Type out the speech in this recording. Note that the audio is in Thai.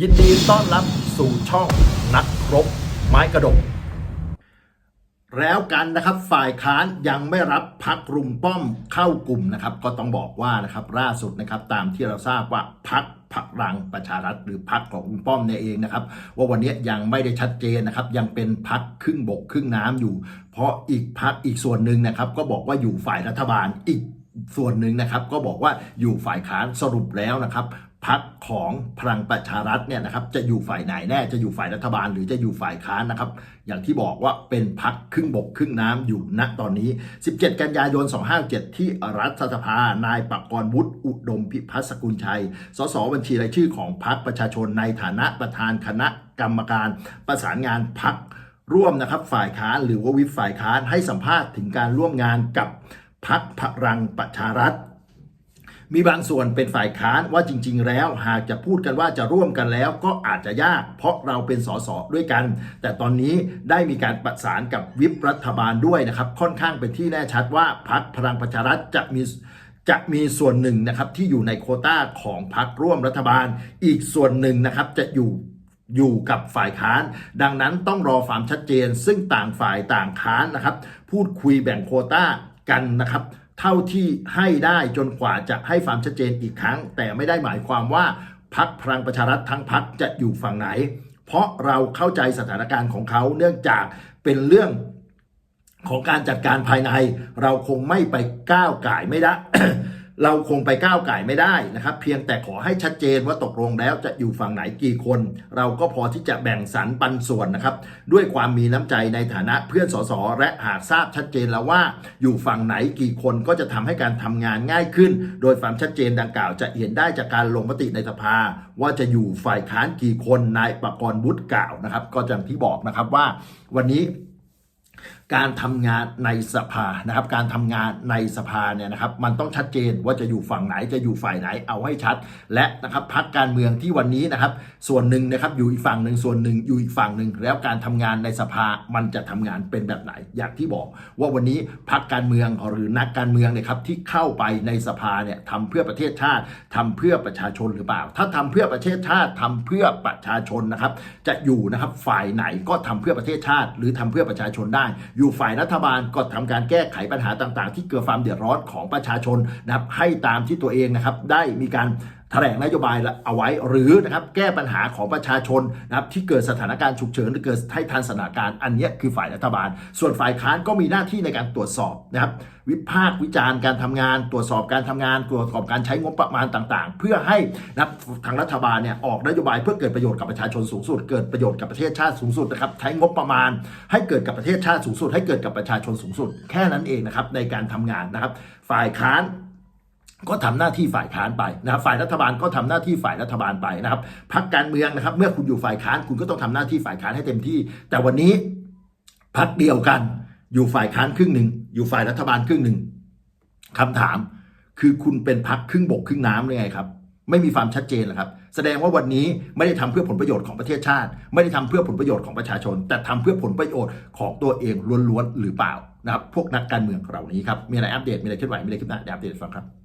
ยินดีต้อนรับสู่ช่องนักครบไม้กระดก แล้วกันนะครับฝ่ายค้านยังไม่รับพักรุมป้อมเข้ากลุ่มนะครับ ก็ต้องบอกว่านะครับล่าสุดนะครับตามที่เราทราบว่าพักพลังประชารัฐหรือพักของลุงป้อมเนี่ยเองนะครับ ว่าวันนี้ยังไม่ได้ชัดเจนนะครับ ยังเป็นพักครึ่งบกครึ่งน้ำอยู่ เพราะอีกพักอีกส่วนหนึ่งนะครับ ก็บอกว่าอยู่ฝ่ายรัฐบาลอีก ส่วนหนึ่งนะครับก็บอกว่าอยู่ฝ่ายค้านสรุปแล้วนะครับพักของพลังประชารัฐเนี่ยนะครับจะอยู่ฝ่ายไหนแน่จะอยู่ฝ่ายรัฐบาล หรือจะอยู่ฝ่ายค้านนะครับ อย่างที่บอกว่าเป็นพักครึ่งบกครึ่งน้ำอยู่ณตอนนี้ 17 กันยายน 257 ที่รัฐสภา นายปกรณ์วุฒิอุดมพิพัฒน์สกุลชัย สสบัญชีรายชื่อของพักประชาชนในฐานะประธานคณะกรรมการประสานงานพักร่วมนะครับฝ่ายค้านหรือว่าวิปฝ่ายค้านให้สัมภาษณ์ถึงการร่วมงานกับ พักพลังประชารัฐ มีบางส่วนเป็นฝ่ายค้านว่าจริง ๆ แล้ว หากจะพูดกันว่าจะร่วมกันแล้วก็อาจจะยาก เพราะเราเป็นสสด้วยกัน แต่ตอนนี้ได้มีการประสานกับวิปรัฐบาลด้วยนะครับ ค่อนข้างเป็นที่แน่ชัดว่าพักพลังประชารัฐจะมีจะมีส่วนหนึ่งนะครับที่อยู่ในโคต้าของพักร่วมรัฐบาล อีกส่วนหนึ่งนะครับจะอยู่อยู่กับฝ่ายค้าน ดังนั้นต้องรอความชัดเจน ซึ่งต่างฝ่ายต่างค้านนะครับ พูดคุยแบ่งโคต้า กันนะครับ เท่าที่ให้ได้จนกว่าจะให้ความชัดเจนอีกครั้ง แต่ไม่ได้หมายความว่าพักพลังประชารัฐทั้งพักจะอยู่ฝั่งไหน เพราะเราเข้าใจสถานการณ์ของเขาเนื่องจากเป็นเรื่องของการจัดการภายใน เราคงไม่ไปก้าวไก่ไม่ได้ เราคงไปก้าวไก่ไม่ได้นะครับ เพียงแต่ขอให้ชัดเจนว่าตกลงแล้วจะอยู่ฝั่งไหนกี่คน เราก็พอที่จะแบ่งสรรปันส่วนนะครับ ด้วยความมีน้ำใจในฐานะเพื่อนสสและหากทราบชัดเจนแล้วว่า อยู่ฝั่งไหนกี่คนก็จะทำให้การทำงานง่ายขึ้น โดยความชัดเจนดังกล่าวจะเห็นได้จากการลงมติในสภา ว่าจะอยู่ฝ่ายค้านกี่คนนายปกรณ์บุตรกล่าวนะครับ ก็อย่างที่บอกนะครับว่าวันนี้ การทำงานในสภานะครับ การทำงานในสภาเนี่ยนะครับ มันต้องชัดเจนว่าจะอยู่ฝั่งไหนจะอยู่ฝ่ายไหนเอาให้ชัด และนะครับพักการเมืองที่วันนี้นะครับ ส่วนหนึ่งนะครับอยู่อีกฝั่งหนึ่งส่วนหนึ่งอยู่อีกฝั่งหนึ่งแล้วการทำงานในสภามันจะทำงานเป็นแบบไหน อย่างที่บอก ว่าวันนี้พักการเมืองหรือนักการเมืองเนี่ยครับที่เข้าไปในสภาเนี่ยทำเพื่อประเทศชาติทำเพื่อประชาชนหรือเปล่า ถ้าทำเพื่อประเทศชาติทำเพื่อประชาชนนะครับ จะอยู่นะครับฝ่ายไหนก็ทำเพื่อประเทศชาติ หรือทำเพื่อประชาชนได้อยู่ฝ่ายรัฐบาลก็ทำการแก้ไขปัญหาต่าง ๆ ที่เกิดความเดือดร้อนของประชาชนนะครับให้ตามที่ตัวเองนะครับได้มีการ แถลงนโยบายเอาไว้หรือนะครับแก้ปัญหาของประชาชนนะครับที่เกิดสถานการณ์ฉุกเฉินหรือเกิดให้ทันสถานการณ์อันนี้คือฝ่ายรัฐบาล ส่วนฝ่ายค้านก็มีหน้าที่ในการตรวจสอบนะครับวิพากษ์วิจารณ์การทำงาน ตรวจสอบการทำงาน ตรวจสอบการใช้งบประมาณต่าง ๆ เพื่อให้นะทางรัฐบาลเนี่ยออกนโยบายเพื่อเกิดประโยชน์กับประชาชนสูงสุด เกิดประโยชน์กับประเทศชาติสูงสุดนะครับใช้งบประมาณ ให้เกิดกับประเทศชาติสูงสุด ให้เกิดกับประชาชนสูงสุด แค่นั้นเองนะครับในการทำงานนะครับ ฝ่ายค้าน ก็ทำหน้าที่ฝ่ายค้านไปนะครับ ฝ่ายรัฐบาลก็ทำหน้าที่ฝ่ายรัฐบาลไปนะครับพักการเมืองนะครับ เมื่อคุณอยู่ฝ่ายค้านคุณก็ต้องทำหน้าที่ฝ่ายค้านให้เต็มที่ แต่วันนี้พักเดียวกัน อยู่ฝ่ายค้านครึ่งหนึ่งอยู่ฝ่ายรัฐบาลครึ่งหนึ่งคำถามคือคุณเป็นพักครึ่งบกครึ่งน้ำเลยไงครับ ไม่มีความชัดเจนหรอครับ แสดงว่าวันนี้ไม่ได้ทำเพื่อผลประโยชน์ของประเทศชาติ ไม่ได้ทำเพื่อผลประโยชน์ของประชาชน แต่ทำเพื่อผลประโยชน์ของตัวเองล้วนๆหรือเปล่านะครับพวกนักการเมืองเหล่านี้ครับมีอะไรอัปเดตมีอะไรเคลื่อนไหวมีอะไรขึ้นหน้าเดี๋ยวอัปเดตฟังครับ